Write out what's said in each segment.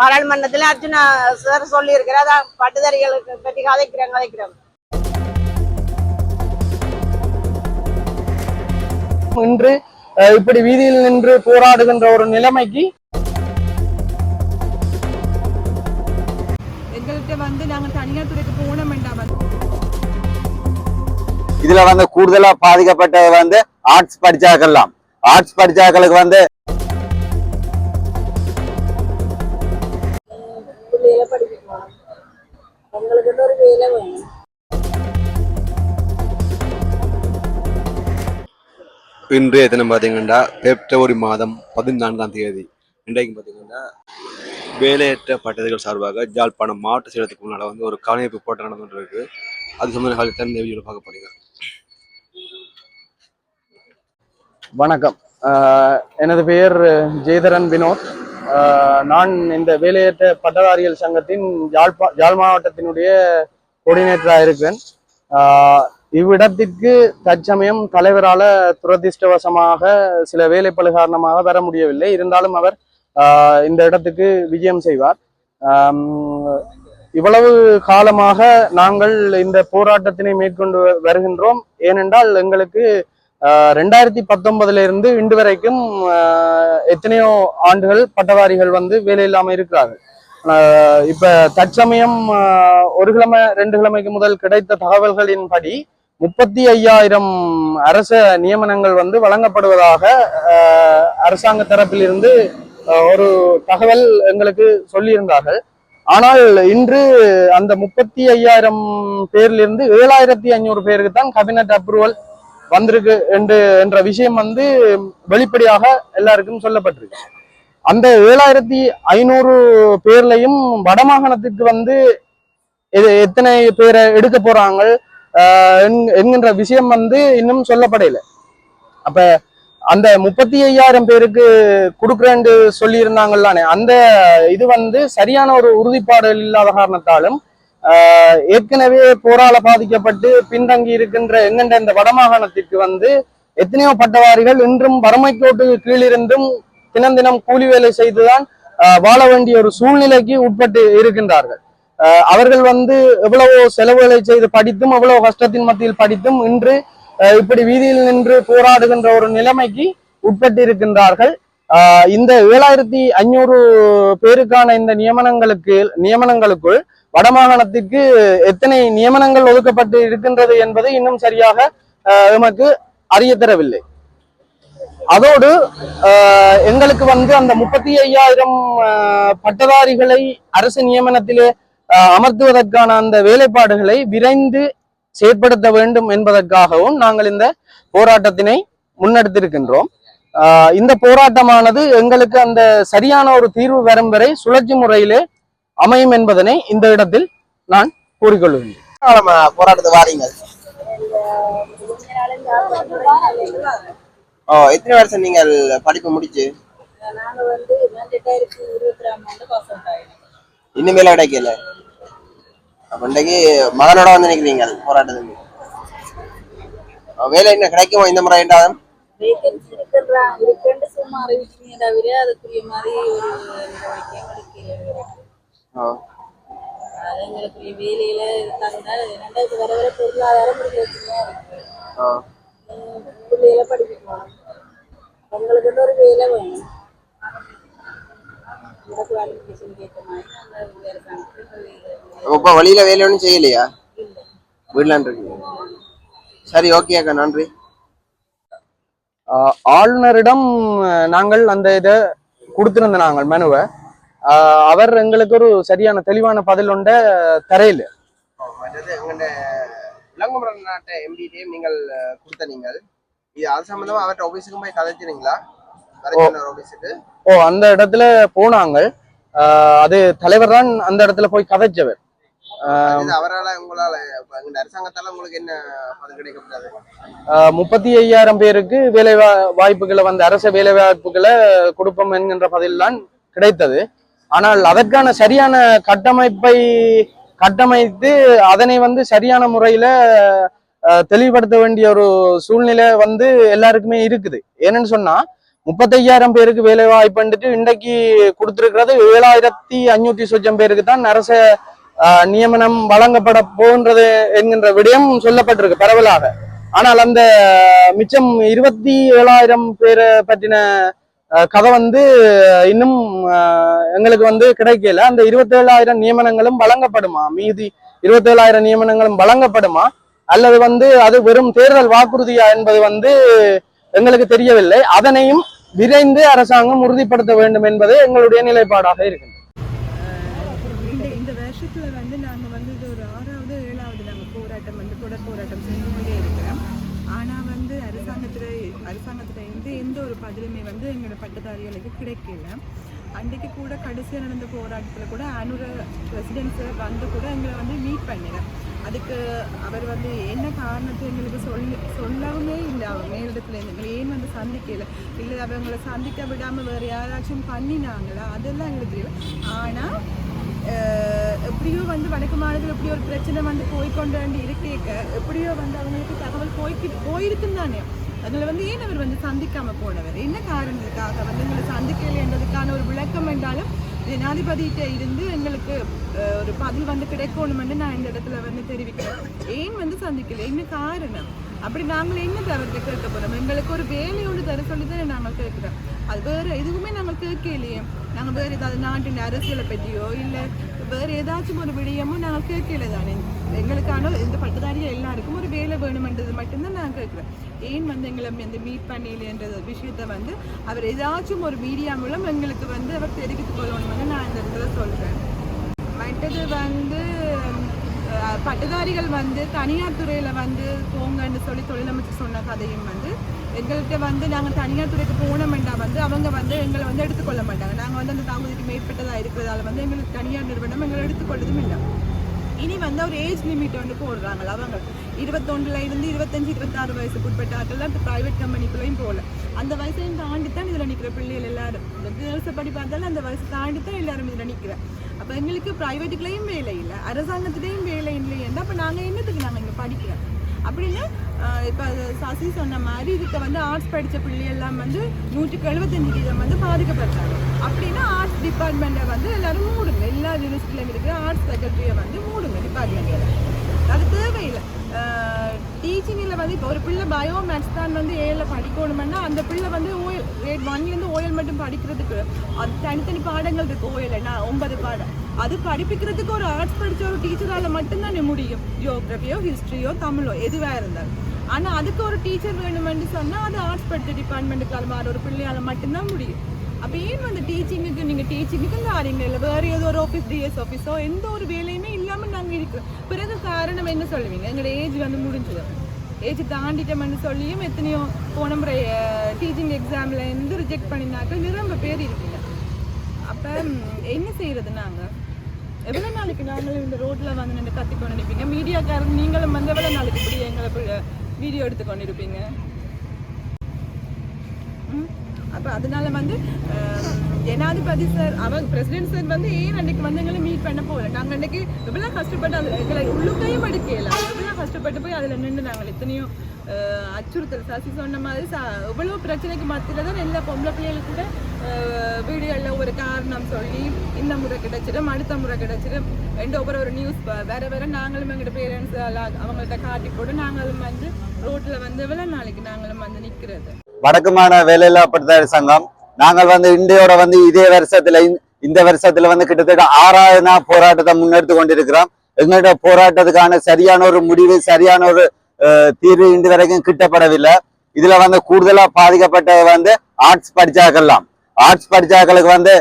பாராளுமன்றத்துல Arjuna sir சொல்லி இருக்கிறார் பட்டுதறிகளுக்கு பற்றி கதைக்கிறேன் கதைக்கிறேன். இன்று இப்படி வீதியில் நின்று போராடுகின்ற ஒரு நிலைமைக்கு எங்கள்கிட்ட வந்து நாங்கள் தனியார் துறைக்கு போகணும் வேண்டாம் இதுல வந்து கூடுதலா பாதிக்கப்பட்டது வந்து ஆர்ட்ஸ் படிச்சாக்கெல்லாம் ஆர்ட்ஸ் படிச்சாக்களுக்கு வந்து உங்களுக்கு வேணும் இன்றைய தினம் பார்த்தீங்கன்னா பிப்ரவரி மாதம் பதினான்காம் தேதி. இன்றைக்கு பார்த்தீங்கன்னா வேலையற்ற பட்டதிகள் சார்பாக ஜாழ்ப்பாணம் மாவட்ட செயலத்துக்கு முன்னால் வந்து ஒரு கவனிப்பு போட்டம் நடந்துட்டு இருக்கு. அது சம்பந்த காலத்தில் வீடியோவில் பார்க்க போறீங்க. வணக்கம். எனது பெயர் ஜெயதரன் வினோத். நான் இந்த வேலையற்ற பட்டதாரிகள் சங்கத்தின் யாழ்ப்பா யாழ் மாவட்டத்தினுடைய கோஆர்டினேட்டராக இருக்கிறேன் இவ்விடத்திற்கு தற்சமயம் தலைவரால துரதிர்ஷ்டவசமாக சில வேலைப்பழு காரணமாக வர முடியவில்லை. இருந்தாலும் அவர் இந்த இடத்துக்கு விஜயம் செய்வார். இவ்வளவு காலமாக நாங்கள் இந்த போராட்டத்தினை மேற்கொண்டு வருகின்றோம். ஏனென்றால் எங்களுக்கு ஆஹ் ரெண்டாயிரத்தி பத்தொன்பதுல இருந்து இன்று வரைக்கும் ஆஹ் எத்தனையோ ஆண்டுகள் பட்டதாரிகள் வந்து வேலை இருக்கிறார்கள். இப்ப தற்சமயம் ஆஹ் ஒரு கிழமை ரெண்டு கிழமைக்கு முதல் கிடைத்த தகவல்களின்படி முப்பத்தி ஐயாயிரம் அரச நியமனங்கள் வந்து வழங்கப்படுவதாக அரசாங்க தரப்பிலிருந்து ஆஹ் ஒரு தகவல் எங்களுக்கு சொல்லியிருந்தார்கள். ஆனால் இன்று அந்த முப்பத்தி ஐயாயிரம் பேரிலிருந்து ஏழாயிரத்தி ஐநூறு பேருக்கு தான் கபினட் அப்ரூவல் வந்திருக்கு என்று என்ற விஷயம் வந்து வெளிப்படையாக எல்லாருக்கும் சொல்லப்பட்டிருக்கு. அந்த ஏழாயிரத்தி ஐநூறு பேர்லையும் வடமாகாணத்துக்கு வந்து எத்தனை பேரை எடுக்க போறாங்க ஆஹ் என்கின்ற விஷயம் வந்து இன்னும் சொல்லப்படையில அப்ப அந்த முப்பத்தி ஐயாயிரம் பேருக்கு கொடுக்குறேன்னு சொல்லி அந்த இது வந்து சரியான ஒரு உறுதிப்பாடு இல்லாத காரணத்தாலும் ஆஹ் ஏற்கனவே போரால பாதிக்கப்பட்டு பின்தங்கி இருக்கின்ற எங்கென்ற இந்த வடமாகாணத்திற்கு வந்து எத்தனையோ பட்டவாரிகள் இன்றும் வறுமை கோட்டு கீழிருந்தும் தினம் தினம் கூலி வேலை செய்துதான் ஆஹ் வாழ வேண்டிய ஒரு சூழ்நிலைக்கு உட்பட்டு இருக்கின்றார்கள். ஆஹ் அவர்கள் வந்து எவ்வளவோ செலவுகளை செய்து படித்தும் எவ்வளவு கஷ்டத்தின் மத்தியில் படித்தும் இன்று இப்படி வீதியில் நின்று போராடுகின்ற ஒரு நிலைமைக்கு உட்பட்டு இருக்கின்றார்கள். ஆஹ் இந்த ஏழாயிரத்தி ஐநூறு பேருக்கான இந்த நியமனங்களுக்கு நியமனங்களுக்குள் வடமாகாணத்திற்கு எத்தனை நியமனங்கள் ஒதுக்கப்பட்டு இருக்கின்றது என்பது இன்னும் சரியாக ஆஹ் எமக்கு அறிய தரவில்லை. அதோடு ஆஹ் எங்களுக்கு வந்து அந்த முப்பத்தி ஐயாயிரம் ஆஹ் பட்டதாரிகளை அரசு நியமனத்திலே அமர்த்துவதற்கான அந்த வேலைப்பாடுகளை விரைந்து செயற்படுத்த வேண்டும் என்பதற்காகவும் நாங்கள் இந்த போராட்டத்தினை முன்னெடுத்திருக்கின்றோம். ஆஹ் இந்த போராட்டமானது எங்களுக்கு அந்த சரியான ஒரு தீர்வு வரும் வரை சுழற்சி முறையிலே அமையும் என்பதனை இந்த இடத்தில் நான் கூறிக்கொள்கிறேன். போராட்டத்தை வாரீங்க? ஓ எத்தனை வருஷம் நீங்கள் படிப்பு முடிச்சு? நாங்க வந்து ரெண்டாயிரத்தி இருபத்தி ரெண்டாம் ஆண்டு பாஸ் அவுட் ஆயிடும் இனிமேல கிடைக்கல அப்ப இன்றைக்கு மகனோட வந்து நிக்கிறீங்க போராட்டத்துக்கு. வேலை என்ன கிடைக்குமோ இந்த முறை என்றாலும் வேகன்சி இருக்கிறா இருக்குன்னு சும்மா அறிவிச்சீங்க தவிர அதுக்குரிய மாதிரி ஒரு எங்களுக்குரிய வேலையில இருந்தாங்கன்னா ரெண்டாவது வர வர பொருளாதாரம் பிள்ளைகளை படிக்கணும் உங்களுக்கு ஒரு வேலை வேணும்? இப்ப வழியில வேலை ஒன்றும் செய்யலையா? வீடலான் இருக்கீங்க. சரி ஓகே அக்கா நன்றி. ஆஹ் ஆளுநரிடம் நாங்கள் அந்த இதை கொடுத்திருந்த நாங்கள் மனுவை. ஆஹ் அவர் எங்களுக்கு ஒரு சரியான தெளிவான பதில் ஒன்றை தரையில். நீங்கள் கொடுத்த நீங்கள். இது அது சம்பந்தமா அவர்கிட்ட ஆபீஸுக்கு போய் கதைச்சிருங்களா ஆபீஸுக்கு ஓ. அந்த இடத்துல போனாங்க. அது தலைவர் தான் அந்த இடத்துல போய் கதைச்சவர். அவரால உங்களால அரசாங்கத்தால உங்களுக்கு என்ன கிடைக்கப்படாது முப்பத்தி ஐயாயிரம் பேருக்கு வேலை வாய்ப்புகளை வந்து அரச வேலை வாய்ப்புகளை கொடுப்போம் என்கின்ற பதில் தான் கிடைத்தது. ஆனால் அதற்கான சரியான கட்டமைப்பை கட்டமைத்து அதனை வந்து சரியான முறையில தெளிவுபடுத்த வேண்டிய ஒரு சூழ்நிலை வந்து எல்லாருக்குமே இருக்குது. ஏன்னு சொன்னா முப்பத்தையாயிரம் பேருக்கு வேலை வாய்ப்புட்டு இன்றைக்கு கொடுத்திருக்கிறது ஏழாயிரத்தி அஞ்சூத்தி சொச்சம் பேருக்கு தான் அரச ஆஹ், நியமனம் வழங்கப்பட போன்றது என்கின்ற விடயம் சொல்லப்பட்டிருக்கு பரவலாக. ஆனால் அந்த மிச்சம் இருபத்தி ஏழாயிரம் பேரை பற்றின கதை வந்து இன்னும் எங்களுக்கு வந்து கிடைக்கல. அந்த இருபத்தேழாயிரம் நியமனங்களும் வழங்கப்படுமா? மீதி இருபத்தேழாயிரம் நியமனங்களும் வழங்கப்படுமா? அல்லது வந்து அது வெறும் தேர்தல் வாக்குறுதியா என்பது வந்து எங்களுக்கு தெரியவில்லை. அதனையும் விரைந்து அரசாங்கம் உறுதிப்படுத்த வேண்டும் என்பது எங்களுடைய நிலைப்பாடாக இருக்கு இந்த இந்த வருஷத்துல வந்து நாங்க வந்து ஒரு ஆறாவது ஏழாவது நாங்க போராட்டம் வந்து தொடர் போராட்டம் செஞ்சு கொண்டே இருக்கிறோம். ஆனா வந்து அரசாங்கத்துல அரசாங்கத்துல இருந்து எந்த ஒரு பதிலுமே வந்து எங்களோட பட்டதாரிகளுக்கு கிடைக்கல. அன்றைக்கு கூட கடைசியாக நடந்த போராட்டத்தில் கூட அனுர ரெசிடென்ஸை வந்து கூட எங்களை வந்து மீட் பண்ணினேன் அதுக்கு அவர் வந்து என்ன காரணத்தை எங்களுக்கு சொல்லி சொல்லவுமே இல்லை. அவங்க மேலிடத்துல எங்களை ஏன் வந்து சந்திக்கல? இல்லை அவங்களை சந்திக்க விடாமல் வேறு யாராச்சும் பண்ணினாங்களா? அதெல்லாம் எங்களுக்கு தெரியல. ஆனால் எப்படியோ வந்து வடக்கு மாநிலத்தில் எப்படியோ ஒரு பிரச்சனை வந்து போய்கொண்டு இருக்கேக்க எப்படியோ வந்து அவங்களுக்கு தகவல் போய்க்கு போயிருக்குன்னு தானே அதில் வந்து ஏன் அவர் வந்து சந்திக்காம போனவர்? என்ன காரணத்துக்காக வந்து எங்களை சந்திக்கலைன்றதுக்கான ஒரு விளக்கம் என்றாலும் ஜனாதிபதியிட்ட இருந்து எங்களுக்கு ஒரு பதில் வந்து கிடைக்கணும்னு நான் இந்த இடத்துல வந்து தெரிவிக்கிறேன். ஏன் வந்து சந்திக்கல? என்ன காரணம்? அப்படி நாங்கள் என்ன தவிர்த்து கேட்க போறோம்? எங்களுக்கு ஒரு வேலை ஒன்று தர சொல்லி தானே நாங்கள் கேட்குறோம். அது வேற எதுவுமே நாங்கள் கேட்கலையே. நாங்கள் வேற ஏதாவது நாட்டின் அரசியலை பற்றியோ இல்லை வேறு ஏதாச்சும் ஒரு விடயமும் நாங்கள் கேட்கல தானே எங்களுக்கான இந்த பட்டதாரிகள் எல்லாருக்கும் ஒரு வேலை வேணுமென்றது மட்டும்தான் நான் கேட்குறேன் ஏன் வந்து எங்களை இந்த மீட் பண்ணலன்ற விஷயத்த வந்து அவர் ஏதாச்சும் ஒரு மீடியா மூலம் எங்களுக்கு வந்து அவர் தெரிவித்து கொள்ளணும்னு நான் இந்த இடத்துல சொல்கிறேன் மற்றது வந்து பட்டதாரிகள் வந்து தனியார் துறையில் வந்து போங்கன்னு சொல்லி தொழிலமைச்சர் சொன்ன கதையும் வந்து எங்கள்கிட்ட வந்து நாங்கள் தனியார் துறைக்கு போனோம்னா வந்து அவங்க வந்து எங்களை வந்து எடுத்துக்கொள்ள மாட்டாங்க. நாங்கள் வந்து அந்த தாமதிக்கு மேற்பட்டதாக இருக்கிறதால வந்து எங்களுக்கு தனியார் நிறுவனம் எங்களை எடுத்துக்கொள்ளதும் இல்லை. இனி வந்து ஒரு ஏஜ் லிமிட் வந்து போடுறாங்களா அவங்க. இருபத்தொன்றில் இருந்து இருபத்தஞ்சு இருபத்தாறு வயசுக்கு உட்பட்ட ஆட்கள் ப்ரைவேட் கம்பெனிக்குள்ளேயும் போகல. அந்த வயசையும் தாண்டி தான் இதில் நிற்கிற பிள்ளைகள் எல்லாரும். இந்த கேர்ள்ஸை படி பார்த்தாலும் அந்த வயசு தாண்டி தான் எல்லாரும் இதில் நிற்கிறேன் அப்போ எங்களுக்கு ப்ரைவேட்டுக்குள்ளேயும் வேலை இல்லை அரசாங்கத்துலேயும் வேலை இல்லைன்னா அப்போ நாங்கள் என்னத்துக்கு நாங்கள் இங்கே படிக்கிறோம்? அப்படின்னு இப்போ சசி சொன்ன மாதிரி இதுக்கு வந்து ஆர்ட்ஸ் படித்த பிள்ளையெல்லாம் வந்து நூற்றுக்கு எழுபத்தஞ்சு வீதம் வந்து பாதிக்கப்பட்டாங்க அப்படின்னா ஆர்ட்ஸ் டிபார்ட்மெண்ட்டை வந்து எல்லாரும் மூடுங்க. எல்லா யூனிவர்சிட்டியிலும் இருக்கிற ஆர்ட்ஸ் ஃபேக்கல்ட்டியை வந்து மூடுங்க டிபார்ட்மெண்ட்டில் அது தேவையில்லை. டீச்சிங்கில் வந்து இப்போ ஒரு பிள்ளை பயோ மேக்ஸ் தான் வந்து ஏழில் படிக்கணுமென்னா அந்த பிள்ளை வந்து ஓஎல் கிரேட் ஒன்லேருந்து ஓஎல் மட்டும் படிக்கிறதுக்கு அது தனித்தனி பாடங்கள் இருக்குது ஓஎல் என்ன? ஒன்பது பாடம். அது படிப்பிக்கிறதுக்கு ஒரு ஆர்ட்ஸ் படித்த ஒரு டீச்சரால் மட்டும்தான் முடியும். ஜியோகிரஃபியோ ஹிஸ்ட்ரியோ தமிழோ எதுவாக இருந்தாலும். ஆனால் அதுக்கு ஒரு டீச்சர் வேணுமென்று சொன்னால் அது ஆர்ட்ஸ் படித்த டிபார்ட்மெண்ட்டுக்கு மாற ஒரு பிள்ளையால் மட்டும்தான் முடியும். அப்போ ஏன் அந்த டீச்சிங்குக்கு நீங்கள் டீச்சிங்குக்கு தாரீங்க இல்லை? வேறு ஏதோ ஒரு ஆஃபீஸ் டிஎஸ் ஆஃபீஸோ எந்த ஒரு வேலையுமே இல்லாமல் நாங்கள் இருக்கிறோம். பிறகு காரணம் என்ன சொல்லுவீங்க? எங்களோட ஏஜ் வந்து முடிஞ்சது. ஏஜ் தாண்டிட்டோம்னு சொல்லியும் எத்தனையோ போன முறை டீச்சிங் எக்ஸாமில் இருந்து ரிஜெக்ட் பண்ணினாக்க நிரம்ப பேர் இருக்கீங்க. அப்போ என்ன செய்கிறது நாங்கள் எவ்வளோ நாளைக்கு நாங்களும் இந்த ரோட்டில் வந்து நின்று கத்திக்கொண்டு நிற்பீங்க மீடியாக்காரங்க நீங்களும் வந்து எவ்வளோ நாளைக்கு இப்படி எங்களை வீடியோ எடுத்து இருப்பீங்க அப்போ அதனால வந்து ஜனாதிபதி சார் அவங்க பிரசிடென்ட் சார் வந்து ஏன் அன்னைக்கு வந்து எங்களை மீட் பண்ண போகல? நாங்கள் அன்னைக்கு எவ்வளோ கஷ்டப்பட்டு அதில் எங்களை உள்ளுக்கையும் எடுக்கல எவ்வளோ கஷ்டப்பட்டு போய் அதில் நின்று நாங்கள் எத்தனையோ அச்சுறுத்தல் சசி சொன்ன மாதிரி ச எவ்வளோ பிரச்சனைக்கு மத்தியில் தான் எல்லா பொம்பளை பிள்ளைகளுக்கு கூட வீடியோவில் ஒரு காரணம் சொல்லி இந்த முறை கிடைச்சிடும் அடுத்த முறை கிடைச்சிடும் ரெண்டு ஒவ்வொரு ஒரு நியூஸ் வேற வேற நாங்களும் எங்கள்கிட்ட பேரண்ட்ஸ் எல்லாம் அவங்கள்ட்ட காட்டி போட்டு நாங்களும் வந்து ரோட்டில் வந்து எவ்வளோ நாளைக்கு நாங்களும் வந்து நிற்கிறது வடக்குமான வேலையில்லா பட்டதாரி சங்கம். நாங்கள் வந்து இந்தியோட வந்து இதே வருஷத்துல இந்த- இந்த வருஷத்துல வந்து கிட்டத்தட்ட ஆறாவது நாள் போராட்டத்தை முன்னெடுத்து கொண்டிருக்கிறோம். எங்களோட போராட்டத்துக்கான சரியான ஒரு முடிவு சரியான ஒரு தீர்வு இன்று வரைக்கும் கிட்டப்படவில்லை. இதுல வந்து கூடுதலா பாதிக்கப்பட்டது வந்து ஆர்ட்ஸ் படிச்சாக்கெல்லாம் ஆர்ட்ஸ் படிச்சாக்களுக்கு வந்து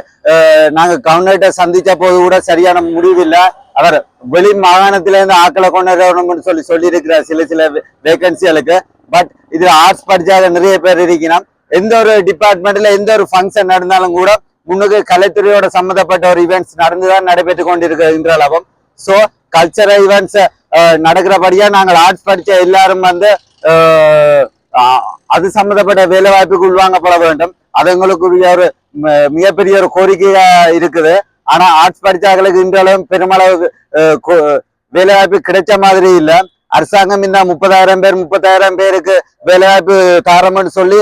நாங்க கவர்னர்கிட்ட சந்திச்ச போது கூட சரியான முடிவு இல்லை அவர் வெளி மாகாணத்திலிருந்து ஆக்களை கொண்டு வரணும்னு சொல்லி சொல்லியிருக்கிறார் சில சில வேகன்சிகளுக்கு பட் இதுல ஆர்ட்ஸ் படிச்சாக நிறைய பேர் இருக்கணும் எந்த ஒரு டிபார்ட்மெண்ட்ல எந்த ஒரு ஃபங்க்ஷன் நடந்தாலும் கூட முன்னுக்கு கலைத்துறையோட சம்மந்தப்பட்ட ஒரு ஈவெண்ட்ஸ் நடந்துதான் நடைபெற்று கொண்டிருக்கிற இன்றளவும். ஸோ கல்ச்சரல் ஈவெண்ட்ஸ் நடக்கிறபடியா நாங்கள் ஆர்ட்ஸ் படித்த எல்லாரும் வந்து அது சம்மந்தப்பட்ட வேலை வாய்ப்புக்கு உள்வாங்கப்பட வேண்டும். அது எங்களுக்குரிய ஒரு மிகப்பெரிய ஒரு கோரிக்கையா இருக்குது. ஆனா ஆர்ட்ஸ் படிச்சாக்களுக்கு இன்றளவும் பெருமளவு அஹ், வேலை வாய்ப்பு கிடைச்ச மாதிரி இல்லை. அரசாங்கம் இந்த முப்பதாயிரம் பேர் முப்பத்தாயிரம் பேருக்கு வேலைவாய்ப்பு தாரம்னு சொல்லி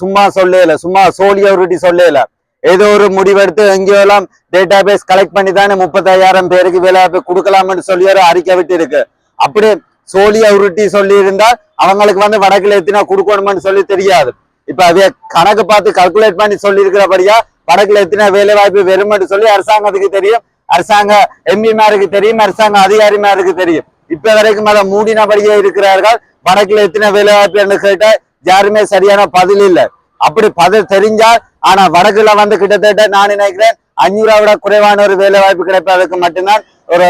சும்மா சொல்லல சும்மா சோழிய உருட்டி சொல்லல. ஏதோ ஒரு முடிவெடுத்து எங்கேயோலாம் டேட்டா பேஸ் கலெக்ட் பண்ணி தானே முப்பத்தாயிரம் பேருக்கு வேலைவாய்ப்பு கொடுக்கலாம்னு சொல்லி ஒரு அறிக்கை விட்டு இருக்கு அப்படி சோழிய உருட்டி சொல்லி இருந்தால் அவங்களுக்கு வந்து வடக்குல எத்தினா கொடுக்கணும்னு சொல்லி தெரியாது. இப்ப அதே கணக்கு பார்த்து கல்குலேட் பண்ணி சொல்லி இருக்கிறபடியா வடக்குல எத்தினா வேலை வாய்ப்பு வெறும்னு சொல்லி அரசாங்கத்துக்கு தெரியும். அரசாங்க எம்பிமாருக்கு தெரியும் அரசாங்க அதிகாரிமாருக்கு தெரியும். இப்ப வரைக்கும் அதை மூடினபடியே இருக்கிறார்கள். வடக்குல எத்தனை வேலை வாய்ப்பு கேட்டா யாருமே சரியான பதில் இல்லை. அப்படி பதில் தெரிஞ்சால் ஆனா வடக்குல வந்து கிட்டத்தட்ட நான் நினைக்கிறேன் அஞ்சூரா விட குறைவான ஒரு வேலை வாய்ப்பு கிடைப்பதற்கு மட்டும்தான். ஒரு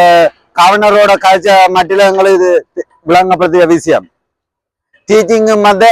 கவர்னரோட காய்ச்ச மட்டில எங்களுக்கு இது விளங்கப்படுத்திய விஷயம். டீச்சிங்கும் வந்து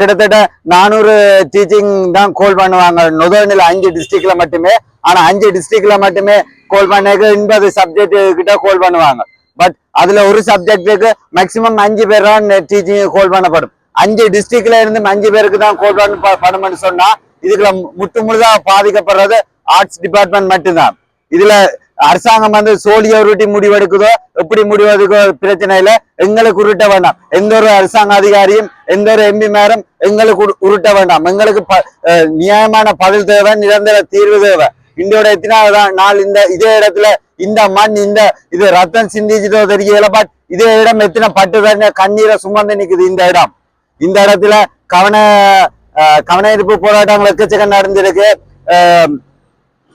கிட்டத்தட்ட நானூறு டீச்சிங் தான் கோல் பண்ணுவாங்க. நுதர்னில் அஞ்சு டிஸ்ட்ரிக்ட்ல மட்டுமே. ஆனா அஞ்சு டிஸ்ட்ரிக்ட்ல மட்டுமே கோல் பண்ணக்கு எண்பது சப்ஜெக்ட் கிட்ட கோல் பண்ணுவாங்க. பட் அதுல ஒரு சப்ஜெக்டுக்கு மேக்சிமம் அஞ்சு பேர் தான் டீச்சிங் கோல் பண்ணப்படும். அஞ்சு டிஸ்ட்ரிக்ட்ல இருந்து அஞ்சு பேருக்கு தான் கோல் பண்ணணும்னு சொன்னா இதுக்குள்ள முட்டு முழுதா பாதிக்கப்படுறது ஆர்ட்ஸ் டிபார்ட்மெண்ட் மட்டும்தான். இதுல அரசாங்கம் வந்து சோழிய உருட்டி முடிவெடுக்குதோ எப்படி முடிவெடுக்கோ பிரச்சனை இல்லை. எங்களுக்கு உருட்ட வேண்டாம். எந்த ஒரு அரசாங்க அதிகாரியும் எந்த ஒரு எம்பி மேரும் எங்களுக்கு உரு- உருட்ட வேண்டாம். எங்களுக்கு ப- நியாயமான பதில் தேவை நிரந்தர தீர்வு தேவை. இந்தியோட எத்தனாவதான் நாள் இந்த இதே இடத்துல இந்த மண் இந்த இது ரத்தம் சிந்திச்சதோ தெரியல பட் இதே இடம் எத்தனை பட்டு தண்ணி கண்ணீரை சுமந்து நிக்குது இந்த இடம். இந்த இடத்துல கவன கவன எதிர்ப்பு போராட்டங்கள் எக்கச்சக்கம் நடந்திருக்கு.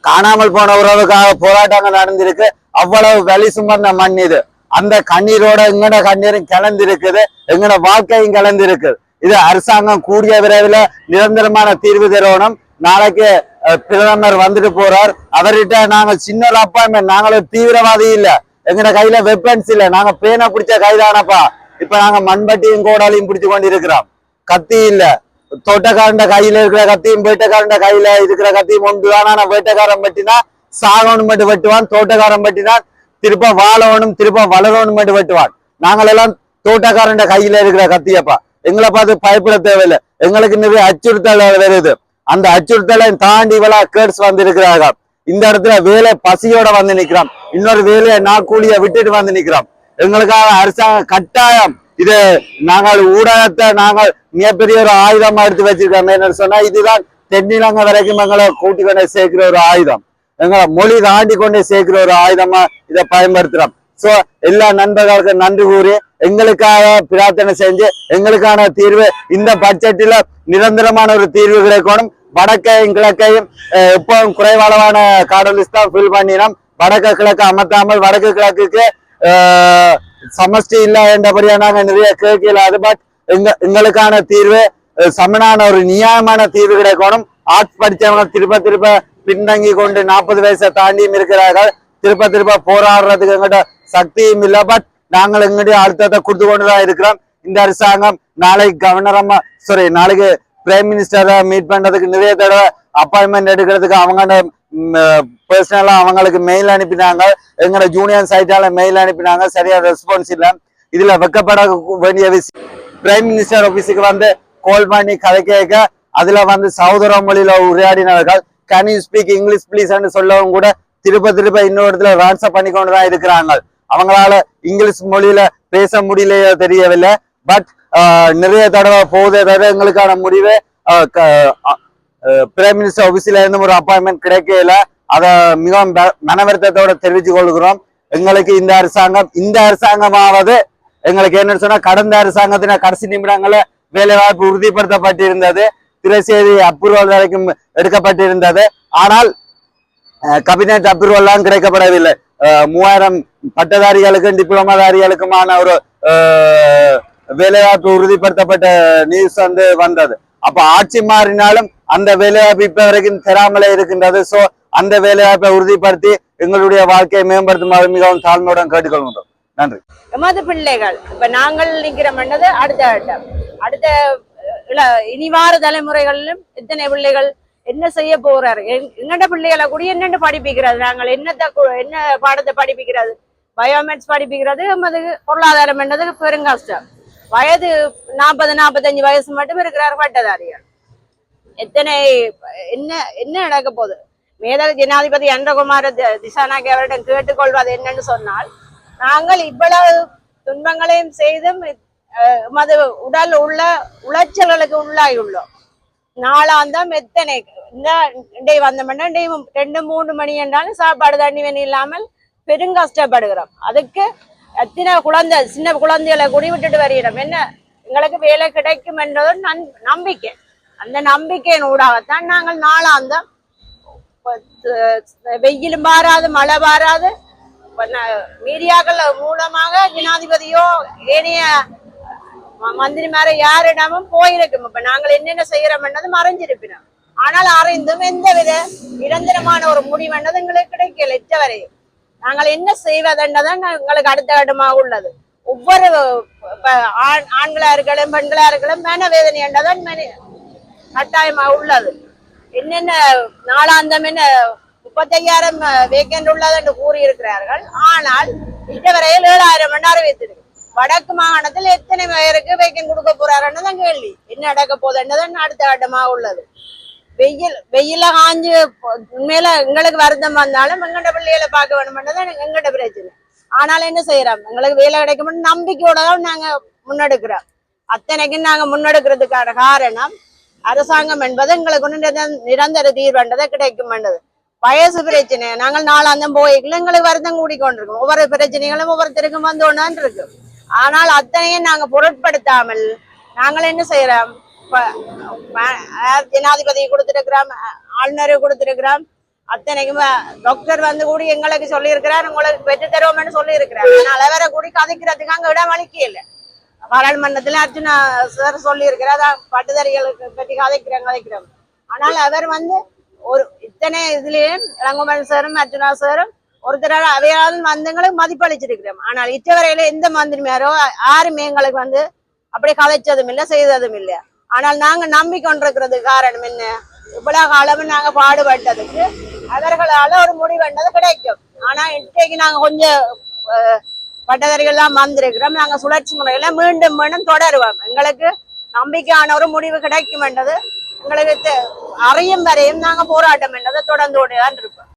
காணாமல் போன உறவுக்காக போராட்டங்கள் நடந்திருக்கு. அவ்வளவு வலி சுமந்த மண் இது. அந்த கண்ணீரோட எங்கட கண்ணீரும் கலந்திருக்குது எங்கட வாழ்க்கையும் கலந்திருக்குது இது அரசாங்கம் கூடிய விரைவில் நிரந்தரமான தீர்வு தரணும். நாளைக்கு பிரதமர் வந்துட்டு போறார். அவர்கிட்ட நாங்க சின்ன ஒரு அப்பாயின்மெண்ட் நாங்களும் தீவிரவாதி இல்ல. எங்கட கையில வெப்பன்ஸ் இல்ல. நாங்க பேனை பிடிச்ச கைதானப்பா. இப்ப நாங்க மண்பட்டியும் கோடாலையும் பிடிச்சு கொண்டு இருக்கிறோம் கத்தி இல்ல. தோட்டக்காரன் கையில இருக்கிற கத்தியும் வேட்டைக்காரன் கையில இருக்கிற கத்தியும் ஒன்றுதான் ஆனா வேட்டைக்காரன் பட்டினா சாகணும் மட்டும் வெட்டுவான் தோட்டக்காரன் பட்டினா திருப்ப வாழவனும் திருப்ப வளரவனும் மட்டும் வெட்டுவான். நாங்கள் எல்லாம் தோட்டக்காரண்ட கையில இருக்கிற கத்தியப்பா. எங்களை பார்த்து பயப்பட தேவையில்லை. எங்களுக்கு நிறைய அச்சுறுத்தல் வருது. அந்த அச்சுறுத்தலை தாண்டி இவளா கேட்ஸ் வந்து இருக்கிறார்கள் இந்த இடத்துல வேலை பசியோட வந்து நிற்கிறான் இன்னொரு வேலையை நான் கூலிய விட்டுட்டு வந்து நிற்கிறான் எங்களுக்காக அரசாங்கம் கட்டாயம் இது நாங்கள் ஊடகத்தை நாங்கள் மிகப்பெரிய ஒரு ஆயுதமா எடுத்து வச்சிருக்கோம் என்னன்னு சொன்னா இதுதான் தென்னிலங்க வரைக்கும் எங்களை கூட்டி கொண்டே சேர்க்கிற ஒரு ஆயுதம். எங்களை மொழி தாண்டி கொண்டே சேர்க்கிற ஒரு ஆயுதமா இதை பயன்படுத்துறோம். சோ எல்லா நண்பர்களுக்கும் நன்றி கூறி எங்களுக்காக பிரார்த்தனை செஞ்சு எங்களுக்கான தீர்வு இந்த பட்ஜெட்டில நிரந்தரமான ஒரு தீர்வு கிடைக்கணும். வடக்கையும் கிழக்கையும் எப்பவும் குறைவாளவான காடலிஸ் தான் ஃபில் பண்ணினோம். வடக்கு கிழக்கு அமர்த்தாமல் வடக்கு கிழக்குக்கு சமஷ்டி இல்ல என்றபடியா நாங்கள் நிறைய கேட்கலாது பட் எங்க எங்களுக்கான தீர்வு சமனான ஒரு நியாயமான தீர்வு கிடைக்கணும் ஆர்ட்ஸ் படித்தவங்க திருப்ப திருப்ப பின்தங்கி கொண்டு நாற்பது வயசை தாண்டியும் இருக்கிறார்கள் திருப்ப திருப்ப போராடுறதுக்கு எங்கிட்ட சக்தியும் இல்லை பட் நாங்கள் எங்களுடைய அழுத்தத்தை கொடுத்து கொண்டுதான் இருக்கிறோம் இந்த அரசாங்கம் நாளைக்கு கவர்னர் சாரி நாளைக்கு பிரைம் மினிஸ்டரை மீட் பண்றதுக்கு நிறைய தடவை அப்பாயின்மெண்ட் எடுக்கிறதுக்கு அவங்க பர்சனலாக அவங்களுக்கு மெயில் அனுப்பினாங்க. எங்களோட ஜூனியர் சைட்டால மெயில் அனுப்பினாங்க. சரியா ரெஸ்பான்ஸ் இல்லை. இதுல வெக்கப்பட வேண்டிய விஷயம் பிரைம் மினிஸ்டர் ஆபீஸுக்கு வந்து கால் பண்ணி கதை கேட்க அதுல வந்து சகோதர மொழியில உரையாடினார்கள் can you speak English please சொல்லவும் கூட திருப்ப திருப்ப இன்னொரு இடத்துல வாட்ஸ்அப் பண்ணி கொண்டு தான் இருக்கிறாங்க. அவங்களால இங்கிலீஷ் மொழியில பேச முடியலையோ தெரியவில்லை. பட் நிறைய தடவை போதே தடவை எங்களுக்கான முடிவு பிரைம் மினிஸ்டர் ஆபீஸ்ல இருந்து ஒரு அப்பாயின்மெண்ட் கிடைக்கல. அதை மிகவும் மனவருத்தத்தோடு மனவருத்தத்தோட தெரிவித்துக் கொள்கிறோம். எங்களுக்கு இந்த அரசாங்கம் இந்த அரசாங்கமாவது எங்களுக்கு என்னன்னு சொன்னா கடந்த அரசாங்கத்தின கடைசி நிமிடங்கள வேலைவாய்ப்பு உறுதிப்படுத்தப்பட்டிருந்தது. திரைசேரி அப்ரூவல் வரைக்கும் எடுக்கப்பட்டிருந்தது. ஆனால் கபினட் அப்ரூவல்லாம் கிடைக்கப்படவில்லை. மூவாயிரம் பட்டதாரிகளுக்கும் டிப்ளமாதாரிகளுக்குமான ஒரு வேலைவாய்ப்பு உறுதிப்படுத்தப்பட்ட நியூஸ் வந்து வந்தது. அப்ப ஆட்சி மாறினாலும் அந்த வேலைவாய்ப்பு இப்ப வரைக்கும் தராமலே இருக்கின்றது. சோ அந்த வேலைவாய்ப்பை உறுதிப்படுத்தி எங்களுடைய வாழ்க்கையை மேம்படுத்துமாறு மிகவும் தாழ்மையுடன் கேட்டுக்கொள்கின்றோம். நன்றி. எமது பிள்ளைகள் இப்ப நாங்கள் நிக்கிறோம் மன்னது அடுத்த ஆட்டம். அடுத்த இனிவார தலைமுறைகளிலும் இத்தனை பிள்ளைகள் என்ன செய்ய போறாரு? எங்கட பிள்ளைகளை கூட என்னென்ன படிப்பிக்கிறது? நாங்கள் என்னத்த என்ன பாடத்தை படிப்பிக்கிறது? பயோமேட்ஸ் படிப்பிக்கிறது எமது பொருளாதாரம் என்னது? பெருங்கஷ்டம். வயது நாற்பது நாற்பத்தஞ்சு வயசு மட்டும் இருக்கிறார் பட்டதாரிகள். எத்தனை என்ன என்ன நடக்க போகுது? மேதக ஜனாதிபதி அன்றகுமார தி- திசாநாயகி அவரிடம் கேட்டுக்கொள்வது என்னன்னு சொன்னால் நாங்கள் இவ்வளவு துன்பங்களையும் செய்தும் மது உடல் உள்ள உளைச்சல்களுக்கு உள்ளாயுள்ளோம். நாளாந்தம் எத்தனை இந்த இண்டை வந்தோம்னா இண்டை ரெண்டு மூணு மணி என்றாலும் சாப்பாடு தண்ணி வேணும் இல்லாமல் பெரும் கஷ்டப்படுகிறோம். அதுக்கு எத்தனை குழந்தை சின்ன குழந்தைகளை குடி விட்டுட்டு வருகிறோம். என்ன எங்களுக்கு வேலை கிடைக்கும் என்றதும் நம்பிக்கை. அந்த நம்பிக்கையின் ஊடாகத்தான் நாங்கள் நாளாந்த வெயிலும் பாராது மழை பாராது மீடியாக்கள் மூலமாக ஜனாதிபதியோ ஏனைய மந்திரி மந்திரிமார யாரிடமும் போயிருக்கும். இப்ப நாங்கள் என்னென்ன செய்யறோம்ன்றது மறைஞ்சிருப்பினோம். ஆனால் அறிந்தும் எந்தவித நிரந்தரமான ஒரு முடிவுன்றது எங்களுக்கு கிடைக்கல இச்சவரை நாங்கள் என்ன செய்வதுன்றதான் எங்களுக்கு அடுத்த கட்டமாக உள்ளது. ஒவ்வொரு ஆண் ஆண்களா இருக்கலாம் பெண்களா இருக்கலாம் மனவேதனை என்றதான் கட்டாயமாக கட்டாயமா உள்ளது. என்னென்ன நாளாந்தம் என்ன முப்பத்தையாயிரம் வேக்கெண்ட் உள்ளது என்று கூறியிருக்கிறார்கள். ஆனால் இதுவரையில் ஏழாயிரம் என்று அறிவித்திருக்கு. வடக்கு மாகாணத்தில் எத்தனை பேருக்கு வேக்கெண்ட் கொடுக்க போறாருன்னு தான் கேள்வி. என்ன நடக்க போகுதுன்றதான் அடுத்த ஆட்டமாக உள்ளது. வெயில் வெயில காஞ்சு உண்மையில எங்களுக்கு வருத்தம் வந்தாலும் எங்கட பிள்ளைகளை பார்க்க வேணும்ன்றதான் எங்கட பிரச்சனை. ஆனால் என்ன செய்யறோம்? எங்களுக்கு வேலை கிடைக்கும்னு நம்பிக்கையோட தான் நாங்க முன்னெடுக்கிறோம். அத்தனைக்கும் நாங்க முன்னெடுக்கிறதுக்கான காரணம் அரசாங்கம் என்பது எங்களுக்கு நிரந்தர நிரந்த- நிரந்தர கிடைக்கும் என்றது. வயசு பிரச்சனை. நாங்கள் நாளாந்தம் போய்க்கல எங்களுக்கு வருத்தம் கூடிக்கொண்டிருக்கோம் ஒவ்வொரு பிரச்சனைகளும் ஒவ்வொருத்தருக்கும் வந்து ஒன்றான் இருக்கு ஆனால் அத்தனையும் நாங்க பொருட்படுத்தாமல் நாங்கள் என்ன செய்யறோம்? ஜனாதிபதி கொடுத்திருக்கிறோம் அஹ் ஆளுநர் கொடுத்திருக்கிறோம். அத்தனைக்கும் டாக்டர் வந்து கூடி எங்களுக்கு சொல்லியிருக்கிறார். உங்களுக்கு பெற்று தருவோம்னு சொல்லியிருக்கிறார். ஆனால் வேற கூடி கதைக்கிறதுக்கு அங்க விட வலிக்கையில் இல்லை பாராளுமன்றத்துல அர்ஜுனா சார் சொல்லியிருக்கிறார். அதான் பட்டுதறிகளுக்கு பற்றி கதைக்கிறோம் கதைக்கிறோம் ஆனால் அவர் வந்து ஒரு இத்தனை இதுலயும் இளங்குமன் சாரும் அர்ஜுனா சாரும் ஒருத்தர் அவையாவது மந்தங்களும் மதிப்பளிச்சிருக்கிறோம். ஆனால் இச்சவரையில எந்த மந்திரிமாரோ யாருமே எங்களுக்கு வந்து அப்படி கதைச்சதும் இல்லை செய்ததும் இல்லை. ஆனால் நாங்க நம்பிக்கொண்டிருக்கிறது காரணம் என்ன? இவ்வளவு அளவு நாங்க பாடுபட்டதுக்கு அவர்களால ஒரு முடிவுன்றது கிடைக்கும். ஆனா இன்றைக்கு நாங்க கொஞ்சம் அஹ், பட்டதாரிகள்லாம் வந்திருக்கிறோம். நாங்க சுழற்சி முறையில மீண்டும் மீண்டும் தொடருவோம். எங்களுக்கு நம்பிக்கையான ஒரு முடிவு கிடைக்கும் என்றது எங்களுக்கு தெ- அறியும் வரையும் நாங்க போராட்டம் என்றதை தொடர்ந்து கொண்டுதான் இருப்போம்